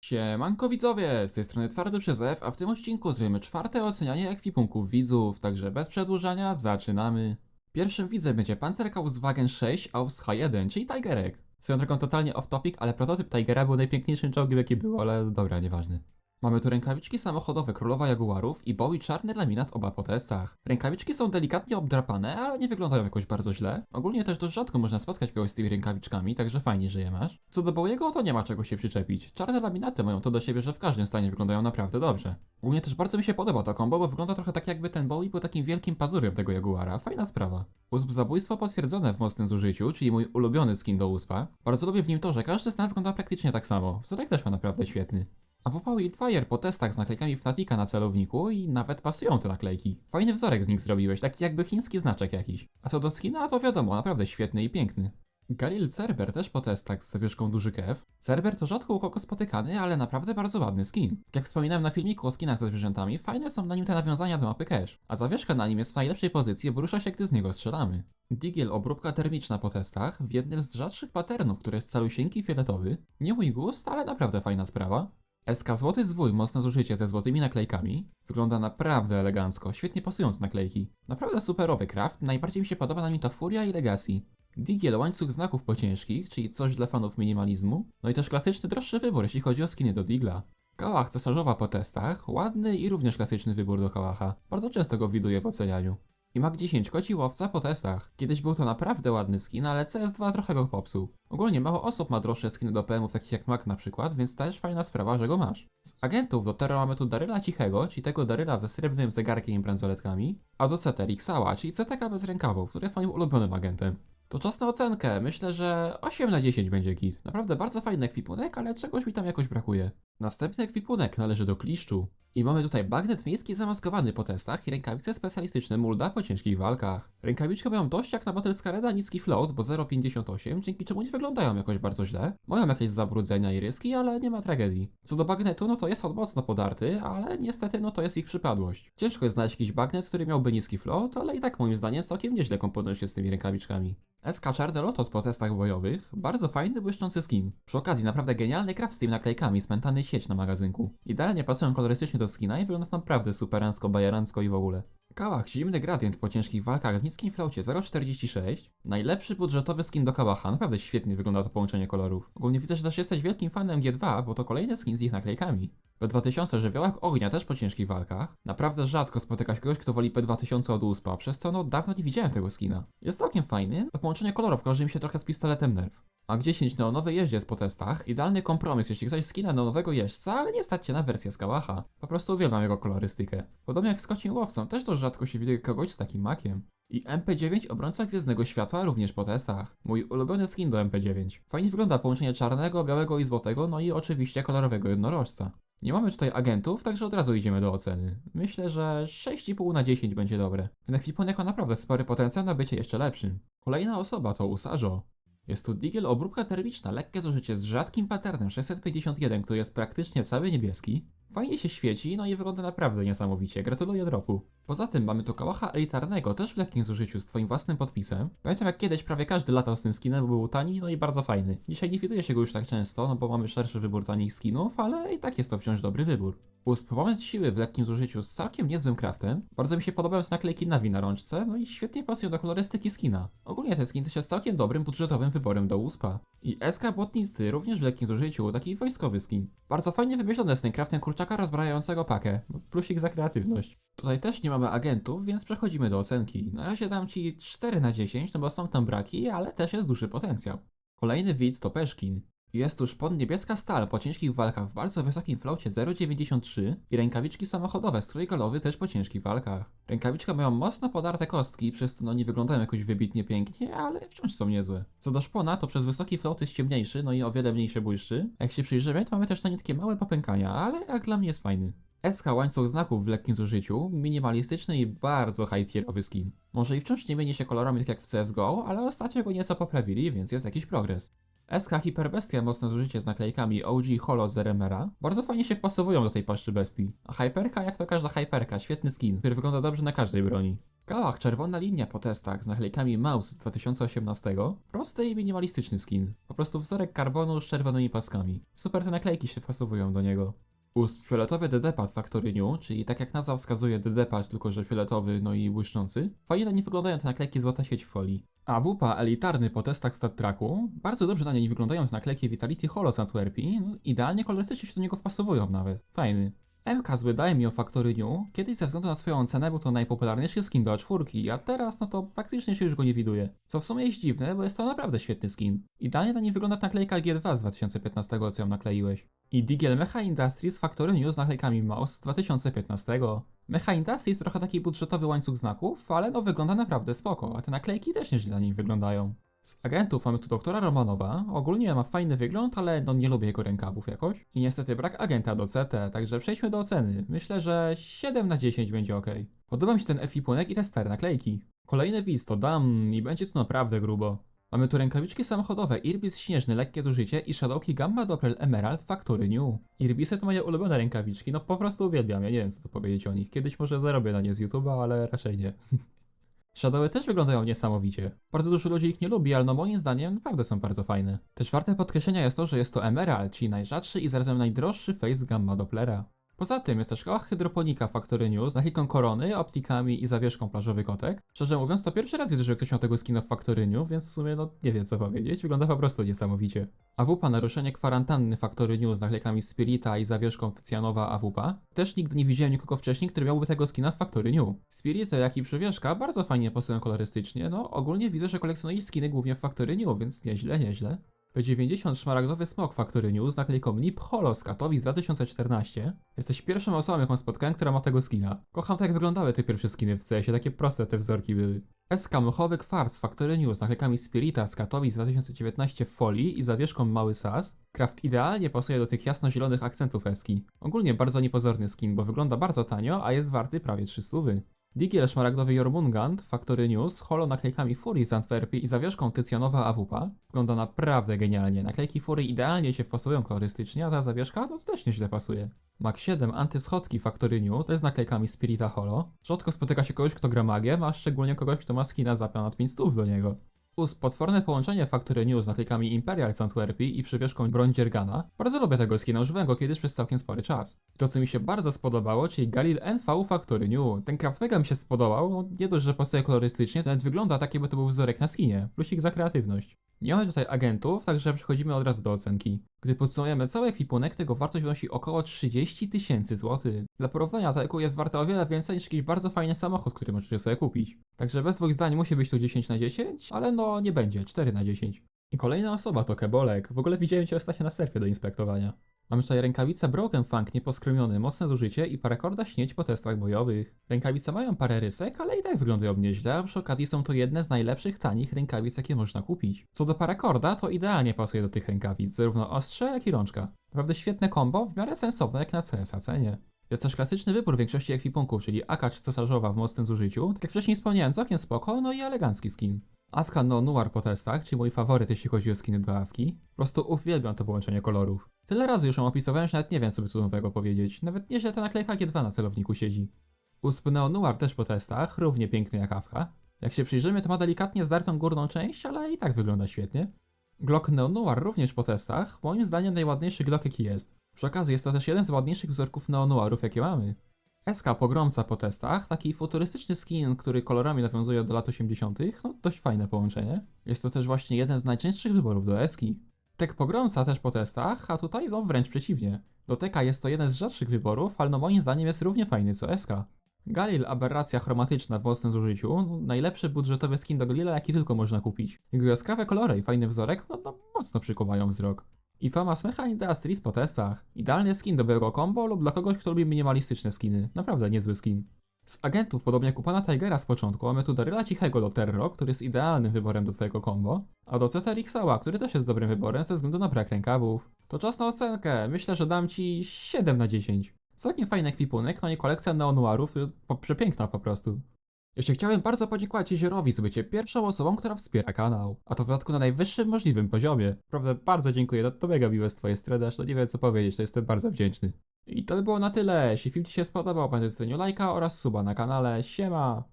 Siemanko widzowie, z tej strony Twardy przez F, a w tym odcinku zrobimy czwarte ocenianie ekwipunków widzów, także bez przedłużania zaczynamy. Pierwszym widzem będzie Panzerkaufswagen 6 Aus H1, czyli Tigerek. Swoją drogą totalnie off topic, ale prototyp Tigera był najpiękniejszym czołgiem jaki był, ale dobra, nieważne. Mamy tu rękawiczki samochodowe Królowa Jaguarów i Bowie czarny laminat oba po testach. Rękawiczki są delikatnie obdrapane, ale nie wyglądają jakoś bardzo źle. Ogólnie też dość rzadko można spotkać kogoś z tymi rękawiczkami, także fajnie, że je masz. Co do Bowiego, to nie ma czego się przyczepić. Czarne laminaty mają to do siebie, że w każdym stanie wyglądają naprawdę dobrze. Ogólnie też bardzo mi się podoba to kombo, bo wygląda trochę tak jakby ten Bowie był takim wielkim pazurem tego Jaguara. Fajna sprawa. Usp zabójstwo potwierdzone w mocnym zużyciu, czyli mój ulubiony skin do uspa. Bardzo lubię w nim to, że każdy stan wygląda praktycznie tak samo. Wzorek też ma naprawdę świetny. A WP Wildfire po testach z naklejkami Fnatica na celowniku i nawet pasują te naklejki. Fajny wzorek z nich zrobiłeś, taki jakby chiński znaczek jakiś. A co do skina, to wiadomo, naprawdę świetny i piękny. Galil Cerber też po testach z zawieszką duży kew. Cerber to rzadko u kogo spotykany, ale naprawdę bardzo ładny skin. Jak wspominałem na filmiku o skinach ze zwierzętami, fajne są na nim te nawiązania do mapy cache. A zawieszka na nim jest w najlepszej pozycji, bo rusza się gdy z niego strzelamy. Digiel obróbka termiczna po testach w jednym z rzadszych patternów, który jest calusieńki fioletowy. Nie mój gust, ale naprawdę fajna sprawa. SK Złoty Zwój, mocne zużycie ze złotymi naklejkami. Wygląda naprawdę elegancko, świetnie pasują te naklejki. Naprawdę superowy craft, najbardziej mi się podoba na nim to Furia i Legacy. Digiel łańcuch znaków pociężkich, czyli coś dla fanów minimalizmu. No i też klasyczny droższy wybór, jeśli chodzi o skiny do Digla. Kałach cesarzowa po testach, ładny i również klasyczny wybór do kałacha. Bardzo często go widuję w ocenianiu. I Mag 10 koci łowca po testach. Kiedyś był to naprawdę ładny skin, ale CS2 trochę go popsuł. Ogólnie mało osób ma droższe skiny do PM-ów takich jak Mag na przykład, więc też fajna sprawa, że go masz. Z agentów do Terra mamy tu Daryla Cichego, czyli tego Daryla ze srebrnym zegarkiem i bransoletkami, a do CT Rixała, czyli CTK bez rękawów, który jest moim ulubionym agentem. To czas na ocenkę. Myślę, że 8 na 10 będzie kit. Naprawdę bardzo fajny ekwipunek, ale czegoś mi tam jakoś brakuje. Następny ekwipunek należy do kliszczu. I mamy tutaj bagnet miejski zamaskowany po testach i rękawice specjalistyczne Mulda po ciężkich walkach. Rękawiczki mają dość jak na Battle Scareda niski float, bo 0,58, dzięki czemu nie wyglądają jakoś bardzo źle. Mają jakieś zabrudzenia i ryski, ale nie ma tragedii. Co do bagnetu, no to jest on mocno podarty, ale niestety no to jest ich przypadłość. Ciężko jest znaleźć jakiś bagnet, który miałby niski float, ale i tak moim zdaniem całkiem nieźle komponuje się z tymi rękawiczkami. SK Czarny Lotos po testach bojowych, bardzo fajny, błyszczący skin. Przy okazji naprawdę genialny craft z tymi naklejkami, spętany sieć na magazynku. Idealnie pasują kolorystycznie do skina i wygląda naprawdę superancko, bajerancko i w ogóle. Kałach zimny gradient po ciężkich walkach w niskim flaucie 0,46. Najlepszy budżetowy skin do Kałacha, naprawdę świetnie wygląda to połączenie kolorów. Ogólnie widzę, że też jesteś wielkim fanem G2, bo to kolejny skin z ich naklejkami. P2000 żywiołach ognia też po ciężkich walkach. Naprawdę rzadko spotyka się kogoś, kto woli P2000 od USPA, przez co no dawno nie widziałem tego skina. Jest całkiem fajny, to połączenie kolorów kojarzy mi się trochę z pistoletem Nerf. A 10 neonowy jeździec po testach, idealny kompromis, jeśli chcesz skina neonowego jeźdźca, ale nie stać się na wersję z Kałacha. Po prostu uwielbiam jego kolorystykę. Podobnie jak z kocim łowcą, też rzadko się widuje kogoś z takim makiem. I MP9 obrońca Gwiezdnego Światła również po testach. Mój ulubiony skin do MP9. Fajnie wygląda połączenie czarnego, białego i złotego, no i oczywiście kolorowego jednorożca. Nie mamy tutaj agentów, także od razu idziemy do oceny. Myślę, że 6,5 na 10 będzie dobre. Ten ekwipunek ma naprawdę spory potencjał na bycie jeszcze lepszym. Kolejna osoba to Usajo. Jest tu Digiel obróbka termiczna, lekkie zużycie z rzadkim patternem 651, który jest praktycznie cały niebieski. Fajnie się świeci, no i wygląda naprawdę niesamowicie. Gratuluję dropu. Poza tym mamy tu kałacha elitarnego, też w lekkim zużyciu z twoim własnym podpisem. Pamiętam jak kiedyś prawie każdy latał z tym skinem, bo był tani, no i bardzo fajny. Dzisiaj nie widuje się go już tak często, no bo mamy szerszy wybór tanich skinów, ale i tak jest to wciąż dobry wybór. Usp moment siły w lekkim zużyciu z całkiem niezłym craftem. Bardzo mi się podobają te naklejki Navi na rączce, no i świetnie pasują do kolorystyki skina. Ogólnie ten skin też jest całkiem dobrym budżetowym wyborem do uspa. I SK Błotnisty również w lekkim zużyciu, taki wojskowy skin. Bardzo fajnie wymyślony jest ten craftem kurczaka rozbrajającego pakę. Plusik za kreatywność. Tutaj też nie mamy agentów, więc przechodzimy do ocenki. Na razie dam Ci 4 na 10, no bo są tam braki, ale też jest duży potencjał. Kolejny widz to Peszkin. Jest tu szpon niebieska stal po ciężkich walkach w bardzo wysokim flaucie 0,93 i rękawiczki samochodowe strój golowy też po ciężkich walkach. Rękawiczka mają mocno podarte kostki, przez co no nie wyglądają jakoś wybitnie pięknie, ale wciąż są niezłe. Co do szpona, to przez wysoki float jest ciemniejszy, no i o wiele mniejsze błyszczy. A jak się przyjrzymy, to mamy też na nie takie małe popękania, ale jak dla mnie jest fajny. SK łańcuch znaków w lekkim zużyciu, minimalistyczny i bardzo high-tierowy skin. Może i wciąż nie mieni się kolorami tak jak w CSGO, ale ostatnio go nieco poprawili, więc jest jakiś progres. SK Hyperbestia mocne zużycie z naklejkami OG Holo z RMR-a bardzo fajnie się wpasowują do tej paszczy bestii. A Hyperka jak to każda Hyperka, świetny skin, który wygląda dobrze na każdej broni. Kałach czerwona linia po testach z naklejkami Mouse z 2018. Prosty i minimalistyczny skin. Po prostu wzorek karbonu z czerwonymi paskami. Super te naklejki się fasowują do niego. Ust fioletowy DD-pad Factory New, czyli tak jak nazwa wskazuje DD-pad, tylko że fioletowy, no i błyszczący. Fajnie nie wyglądają te naklejki złota sieć w folii. A wupa elitarny po testach Stat Tracku. Bardzo dobrze na niej wyglądają te naklejki Vitality Holo z Antwerpii. No, idealnie kolorystycznie się do niego wpasowują nawet. Fajny. MK z Daimyo Factory New. Kiedyś ze względu na swoją cenę był to najpopularniejszy skin do A4, a teraz no to praktycznie się już go nie widuje. Co w sumie jest dziwne, bo jest to naprawdę świetny skin. Idealnie na nim wygląda naklejka G2 z 2015, co ją nakleiłeś. I Digiel Mecha Industries Factory New z naklejkami Mouse z 2015. Mecha Industries trochę taki budżetowy łańcuch znaków, ale no wygląda naprawdę spoko, a te naklejki też nieźle na nim wyglądają. Z agentów mamy tu doktora Romanowa. Ogólnie ma fajny wygląd, ale no nie lubię jego rękawów jakoś. I niestety brak agenta do CT, także przejdźmy do oceny. Myślę, że 7 na 10 będzie ok. Podoba mi się ten ekwipunek i te stare naklejki. Kolejny widz to dam i będzie tu naprawdę grubo. Mamy tu rękawiczki samochodowe Irbis śnieżny, lekkie zużycie i shadowki Gamma Doppel Emerald Factory New. Irbisy to moje ulubione rękawiczki, no po prostu uwielbiam, ja nie wiem co tu powiedzieć o nich. Kiedyś może zarobię na nie z YouTube'a, ale raczej nie. Shadowy też wyglądają niesamowicie. Bardzo dużo ludzi ich nie lubi, ale no moim zdaniem naprawdę są bardzo fajne. Też warte podkreślenia jest to, że jest to Emerald, czyli najrzadszy i zarazem najdroższy face Gamma Dopplera. Poza tym jest też koła hydroponika Factory News z naklejką korony, optikami i zawieszką plażowy kotek. Szczerze mówiąc, to pierwszy raz widzę, że ktoś miał tego skina w Factory New, więc w sumie no nie wiem co powiedzieć, wygląda po prostu niesamowicie. AWP naruszenie kwarantanny Factory News z naklejkami Spirita i zawieszką Tycjanowa AWP. Też nigdy nie widziałem nikogo wcześniej, który miałby tego skina w Factory New. Spirit, jak i przywieszka bardzo fajnie pasują kolorystycznie, no ogólnie widzę, że kolekcjonujesz skiny głównie w Factory New, więc nieźle, nieźle. P90 szmaragdowy smok Factory News naklejką Nip Holo z Katowic 2014. Jesteś pierwszą osobą, jaką spotkałem, która ma tego skina. Kocham tak jak wyglądały te pierwsze skiny w CS-ie, takie proste te wzorki były. SK Mchowy Kwarc Factory News naklejkami Spirita z Katowic 2019 w folii i zawieszką Mały Sas. Kraft idealnie pasuje do tych jasno-zielonych akcentów Eski. Ogólnie bardzo niepozorny skin, bo wygląda bardzo tanio, a jest warty prawie 300. Digiel szmaragdowy Jormungand, Factory News, holo naklejkami Fury z Antwerpii i zawieszką Tycjanowa AWP. Wygląda naprawdę genialnie. Naklejki Fury idealnie się wpasują kolorystycznie, a ta zawieszka no, to też nieźle pasuje. Mach 7 antyschodki Factory New, to jest naklejkami Spirita Holo. Rzadko spotyka się kogoś, kto gra magię, a szczególnie kogoś, kto ma skina za ponad 500 do niego. Plus potworne połączenie Factory News z naklejkami Imperial z Antwerpii i przywieszką broń Dziergana. Bardzo lubię tego skina, używałem go kiedyś przez całkiem spory czas. To co mi się bardzo spodobało, czyli Galil NV Factory New. Ten craft mega mi się spodobał, no, nie dość, że pasuje kolorystycznie, to nawet wygląda tak jakby to był wzorek na skinie. Plusik za kreatywność. Nie mamy tutaj agentów, także przechodzimy od razu do ocenki. Gdy podsumujemy cały ekwipunek, tego wartość wynosi około 30 tysięcy złotych. Dla porównania ta EQ jest warta o wiele więcej niż jakiś bardzo fajny samochód, który możecie sobie kupić. Także bez dwóch zdań musi być tu 10 na 10, ale no nie będzie, 4 na 10. I kolejna osoba to Kebolek. W ogóle widziałem cię ostatnio na surfie do inspektowania. Mamy tutaj rękawice Broken Funk nieposkromiony, mocne zużycie i parakorda śnieć po testach bojowych. Rękawice mają parę rysek, ale i tak wyglądają nieźle, a przy okazji są to jedne z najlepszych tanich rękawic, jakie można kupić. Co do parakorda, to idealnie pasuje do tych rękawic, zarówno ostrze, jak i rączka. Naprawdę świetne combo, w miarę sensowne jak na CSA cenie. Jest też klasyczny wybór większości ekwipunków, czyli akacz cesarzowa w mocnym zużyciu, tak jak wcześniej wspomniałem, całkiem spoko, no i elegancki skin. Awka no Noir po testach, czyli mój faworyt jeśli chodzi o skiny do Awki. Po prostu uwielbiam to połączenie kolorów. Tyle razy już ją opisywałem, że nawet nie wiem co by tu nowego powiedzieć. Nawet nieźle ta naklejka G2 na celowniku siedzi. Usp Neo Noir też po testach, równie piękny jak Awka. Jak się przyjrzymy, to ma delikatnie zdartą górną część, ale i tak wygląda świetnie. Glock Neo Noir również po testach, moim zdaniem najładniejszy Glock jaki jest. Przy okazji jest to też jeden z ładniejszych wzorków Neo Noirów jakie mamy. SK Pogromca po testach, taki futurystyczny skin, który kolorami nawiązuje do lat 80., no dość fajne połączenie. Jest to też właśnie jeden z najczęstszych wyborów do Eski. Tek Pogromca też po testach, a tutaj no wręcz przeciwnie. Do Teka jest to jeden z rzadszych wyborów, ale no moim zdaniem jest równie fajny co SK. Galil aberracja chromatyczna w mocnym zużyciu, no, najlepszy budżetowy skin do Galila jaki tylko można kupić. Jego jaskrawe kolory i fajny wzorek, no, no mocno przykuwają wzrok. I Famas Mecha Industries po testach. Idealny skin do białego combo lub dla kogoś, kto lubi minimalistyczne skiny. Naprawdę niezły skin. Z agentów, podobnie jak u pana Tigera z początku, mamy tu Daryla Cichego do Terro, który jest idealnym wyborem do twojego combo, a do Rixała, który też jest dobrym wyborem ze względu na brak rękawów. To czas na ocenkę, myślę, że dam ci 7 na 10. Całkiem fajny ekwipunek, no i kolekcja neonuarów, przepiękna po prostu. Jeszcze chciałem bardzo podziękować Jeziorowi za bycie pierwszą osobą, która wspiera kanał. A to w dodatku na najwyższym możliwym poziomie. Prawda, bardzo dziękuję, to, to mega miłe z twojej strony, aż no nie wiem co powiedzieć, to jestem bardzo wdzięczny. I to by było na tyle. Jeśli film ci się spodobał, pamiętaj o lajka oraz suba na kanale. Siema!